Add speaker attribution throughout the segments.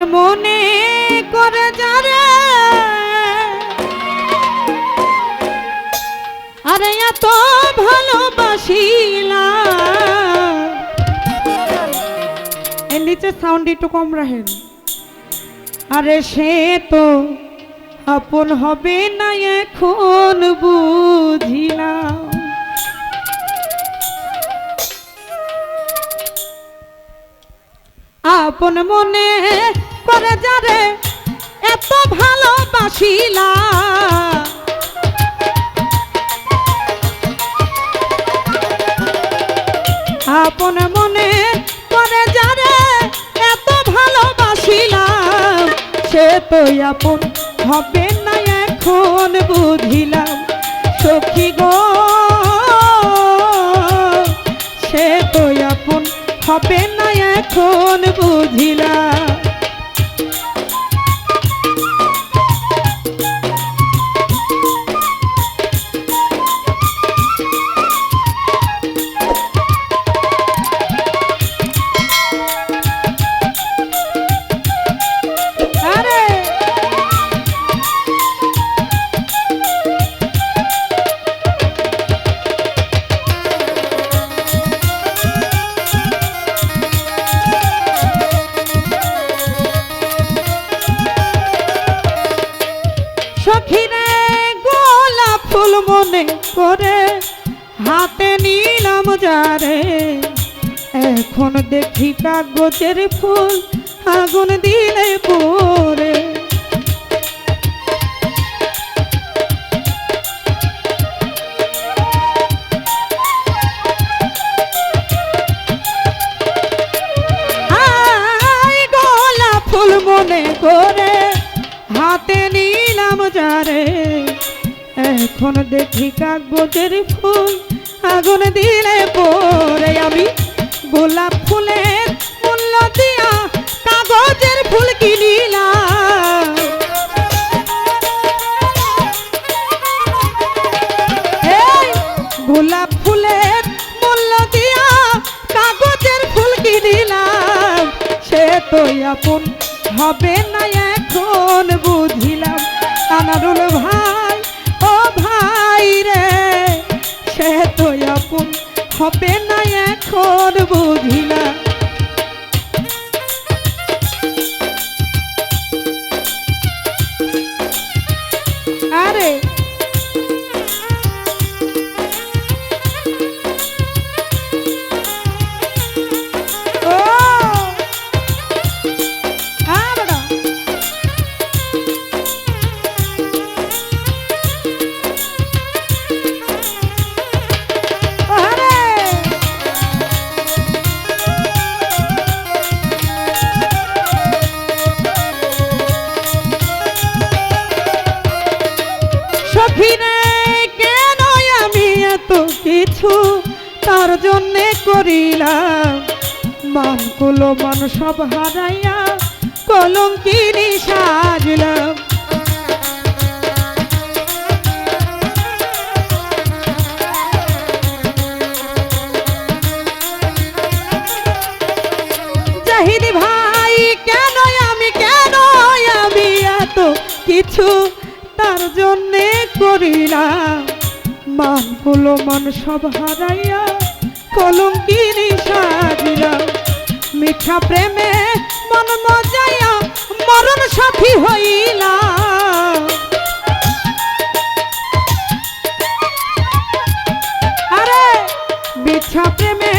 Speaker 1: মনে করে যারে। আরে এত ভালোবাসিলা এর নিচে সাউন্ড একটু কম রাখেন। আরে সে তো আপন হবে না এখন, বুঝিলাম। আপন মনে করে যারে এত ভালোবাসিলা। আপন মনে করে যারে এত ভালোবাসিলাম সে তো আপন হবে না এখন বুঝিলাম। সখী গো, সে তো আপন হবে না এখন বুঝিলাম। সখিরে গোলাপ ফুল মনে করে হাতে নিলাম যারে। এখন দেখি কাগজের ফুল আগুন দিলে পরে মনে করে হাতে নিলাম যারে এখন দেখি কাগজের ফুল, আগুন দিলে পরে আমি গোলাপ ফুলের মূল্য দিয়া কাগজের ফুল কিনিলাম। গোলাপ ফুলের মূল্য দিয়া কাগজের ফুল কিনিলাম। সে তো আপন হবে না আনারুল ভাই ও ভাই রে সে তো আপন হবে না এখন বুঝিলাম মান কুলো মান সব হারাইয়া কলঙ্কিনি সাজলাম। কিছু তার জন্যে করিলাম? মান কুলো মান সব হারাইয়া কলঙ্কিনি মিঠা প্রেমে মন মজাইয়া মরণ সাথী হইলাম আরে মিঠা প্রেমে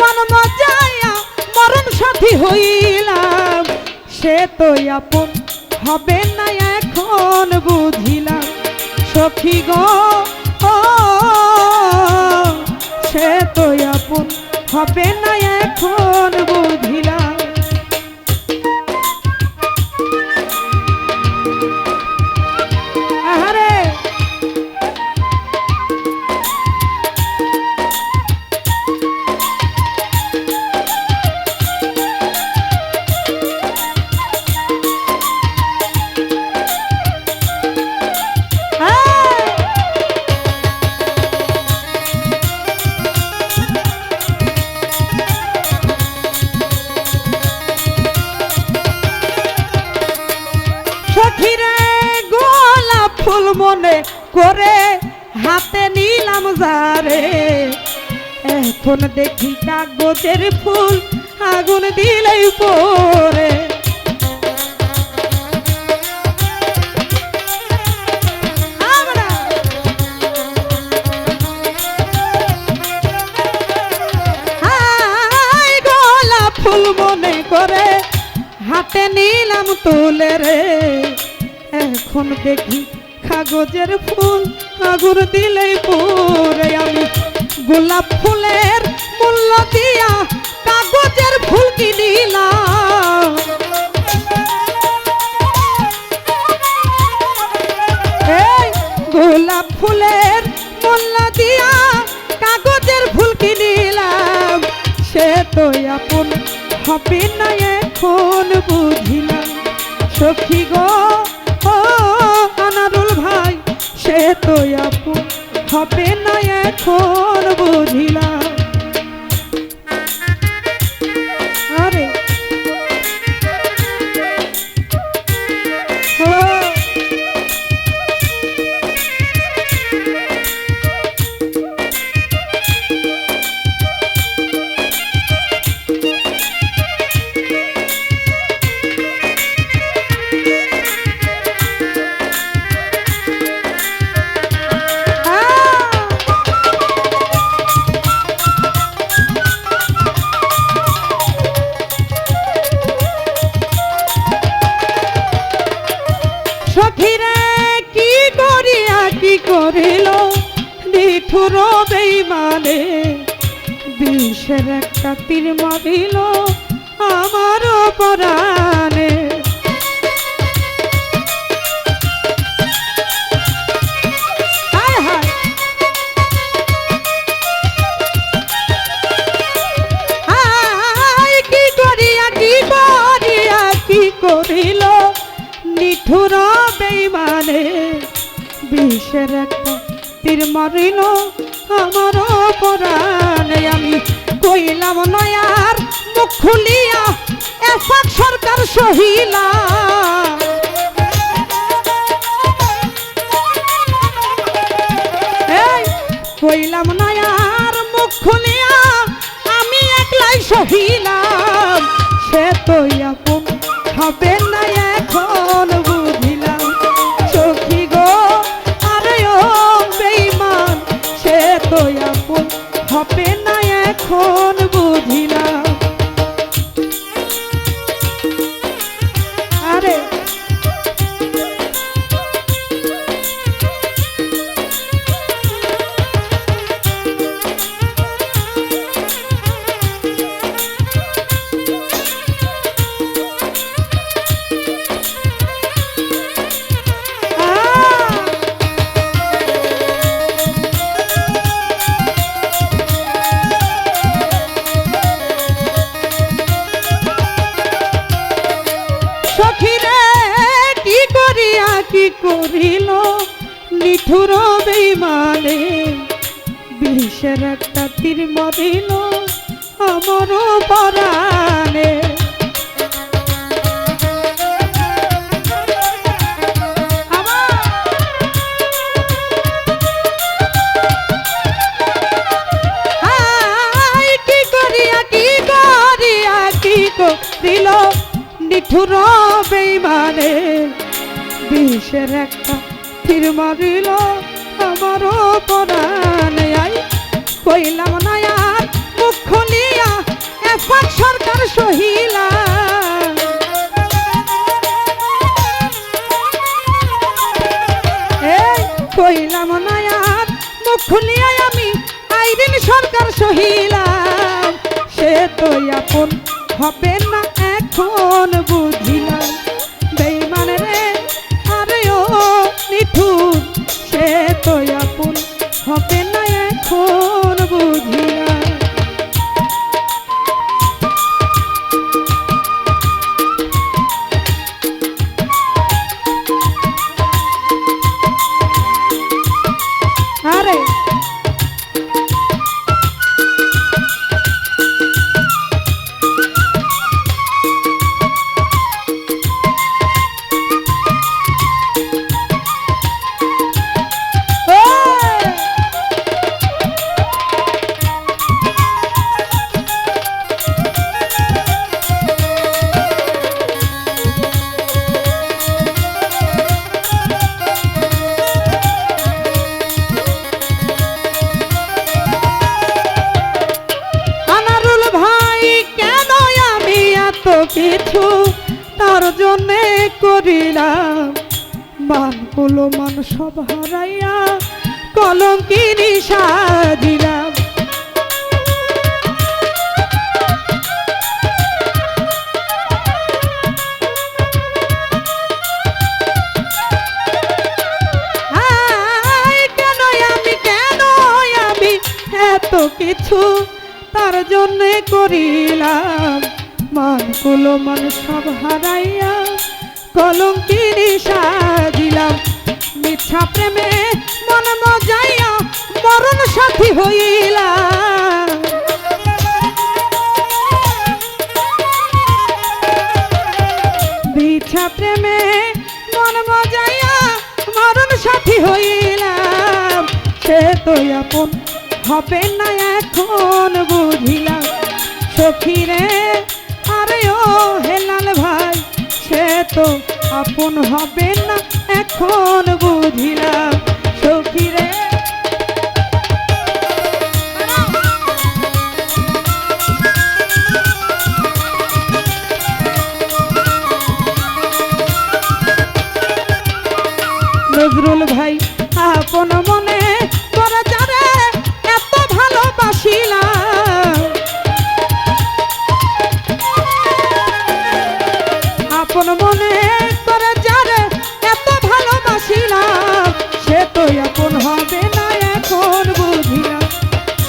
Speaker 1: মন মজাইয়া মরণ সাথী হইলাম সে তো আপন হবে না এখন, বুঝিলাম। সখী গো সে তো আপন হবে না এখন। করে হাতে নিলাম যারে এখন দেখি কাগজের ফুল আগুন দিলেই পরে হাতে নিলাম তুলে রে। এখন দেখি কাগজের ফুল আগুন দিলেই পরে আমি। গোলাপ ফুলের মূল্য দিয়া কাগজের ফুল কিনিলাম। গোলাপ ফুলের মূল্য দিয়া কাগজের ফুল কিনিলাম। সে তো আপন হবে না এখন বুঝিলাম সখী গো, ও সে তো আপন হবে না এখন বুঝিলাম। বিষের একটা তীর মারিল আমার পরাণে নয়ার মুখ খুলিয়া এফাক সরকার সহিলা। কইলাম নয়ার মুখ খুলিয়া আমি একলাই সহিলাম। সে তো আপন হবে বিষের একটা তীর মরিল আমার পরাণে। করিল নিঠুর বেইমানে। বিষের একটা তীর মারিল আমার পরাণে। আই কইলাম না আর মুখ খুলিয়া এখন সরকার সহিলা। কইলাম না আর মুখ খুলিয়া আমি আইদিন সরকার সহিলাম। সে তো আপন হবে না, এখন বুঝিলাম। কুলো মান সব হারাইয়া, কলঙ্কিনী সাজিলাম। কিছু তার জন্যে করিলাম। মান কুলো মান সব হারাইয়া, কলঙ্কিনী সাজিলাম। মিথ্যা প্রেমে মন মজাইয়া মরণ সাথী হইলাম মিথ্যা প্রেমে মন মজাইয়া মরণ সাথী হইলাম সে তো আপন হবে না এখন বুঝিলাম সখীরে, আরে ও হেলাল ভাই তো আপন হবে না এখন বুঝিলাম সখীরে নজরুল ভাই আপন মনে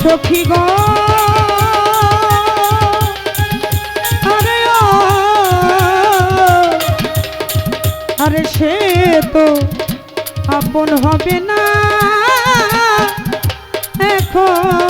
Speaker 1: সখী গো। আরে সে তো আপন হবে না। এখন